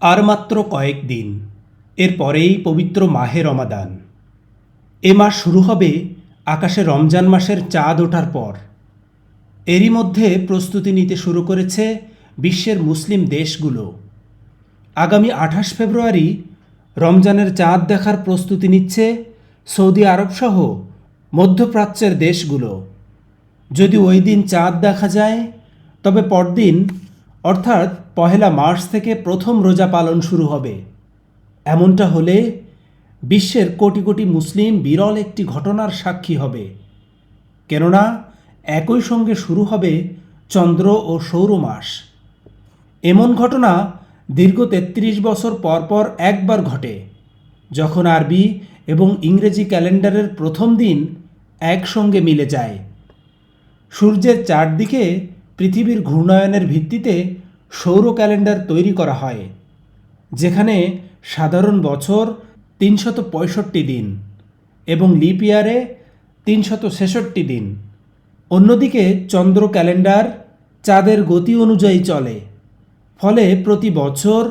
আর মাত্র কয়েক দিন। এরপরেই পবিত্র মাহে রমাদান। এ মাস শুরু হবে আকাশে রমজান মাসের চাঁদ ওঠার পর। এরই মধ্যে প্রস্তুতি নিতে শুরু করেছে বিশ্বের মুসলিম দেশগুলো। আগামী আঠাশ ফেব্রুয়ারি রমজানের চাঁদ দেখার প্রস্তুতি নিচ্ছে সৌদি আরবসহ মধ্যপ্রাচ্যের দেশগুলো। যদি ওই দিন চাঁদ দেখা যায়, তবে পরদিন অর্থাৎ পহেলা মার্চ থেকে প্রথম রোজা পালন শুরু হবে। এমনটা হলে বিশ্বের কোটি কোটি মুসলিম বিরল একটি ঘটনার সাক্ষী হবে। কেননা, একই সঙ্গে শুরু হবে চন্দ্র ও সৌর মাস। এমন ঘটনা দীর্ঘ তেত্রিশ বছর পর পর একবার ঘটে, যখন আরবি এবং ইংরেজি ক্যালেন্ডারের প্রথম দিন একসঙ্গে মিলে যায়। সূর্যের চারদিকে পৃথিবীর ঘূর্ণায়নের ভিত্তিতে সৌর ক্যালেন্ডার তৈরি করা হয়, যেখানে সাধারণ বছর তিনশত পঁয়ষট্টি দিন এবং লিপ ইয়ারে তিনশত ছেষট্টি দিন। অন্যদিকে চন্দ্র ক্যালেন্ডার চাঁদের গতি অনুযায়ী চলে, ফলে প্রতি বছর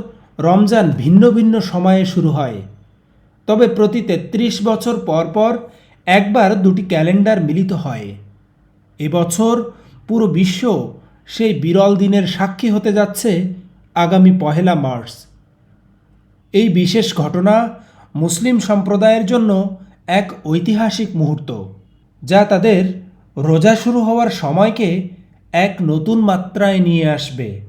রমজান ভিন্ন ভিন্ন সময়ে শুরু হয়। তবে প্রতি তেত্রিশ বছর পর পর একবার দুটি ক্যালেন্ডার মিলিত হয়। এবছর পুরো বিশ্ব সেই বিরল দিনের সাক্ষী হতে যাচ্ছে আগামী পহেলা মার্চ। এই বিশেষ ঘটনা মুসলিম সম্প্রদায়ের জন্য এক ঐতিহাসিক মুহূর্ত, যা তাদের রোজা শুরু হওয়ার সময়কে এক নতুন মাত্রায় নিয়ে আসবে।